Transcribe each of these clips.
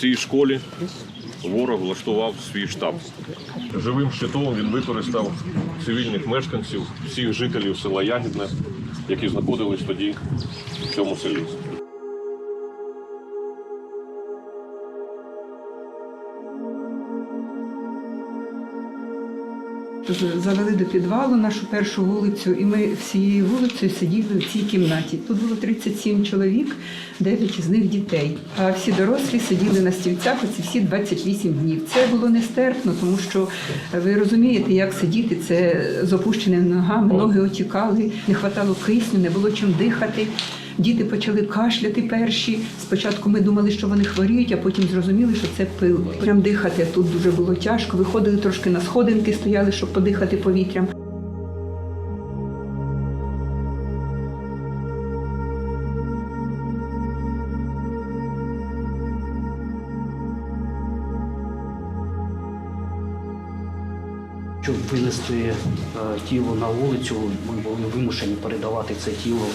Цій школі ворог влаштував свій штаб. Живим щитом він використав цивільних мешканців, всіх жителів села Ягідне, які знаходились тоді в цьому селі. Завели до підвалу нашу першу вулицю, і ми всією вулицею сиділи в цій кімнаті. Тут було 37 чоловік, 9 з них дітей. А всі дорослі сиділи на стільцях оці всі 28 днів. Це було нестерпно, тому що е, ви розумієте, як сидіти це з опущеними ногами, ноги отікали, не хватало кисню, не було чим дихати. Діти почали кашляти перші. Спочатку ми думали, що вони хворіють, а потім зрозуміли, що це пил. Прям дихати тут дуже було тяжко. Виходили трошки на сходинки, стояли, щоб подихати повітрям. Щоб винести е, тіло на вулицю, ми були вимушені передавати це тіло.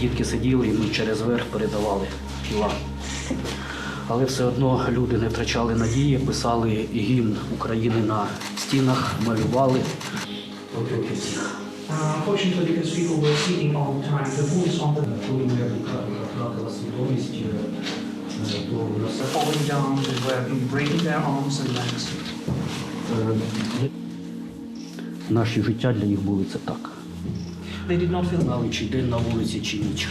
Дітки сиділи, і ми через верх передавали тіла. Але все одно люди не втрачали надії, писали гімн України на стінах, малювали. Uh, unfortunately, because people were sleeping all the time, the wounds on the Коли ми втратила свідомість, е, то falling down, they were breaking their arms and legs. Наші життя для них були це так. Знали, чи день на вулиці, чи ніч.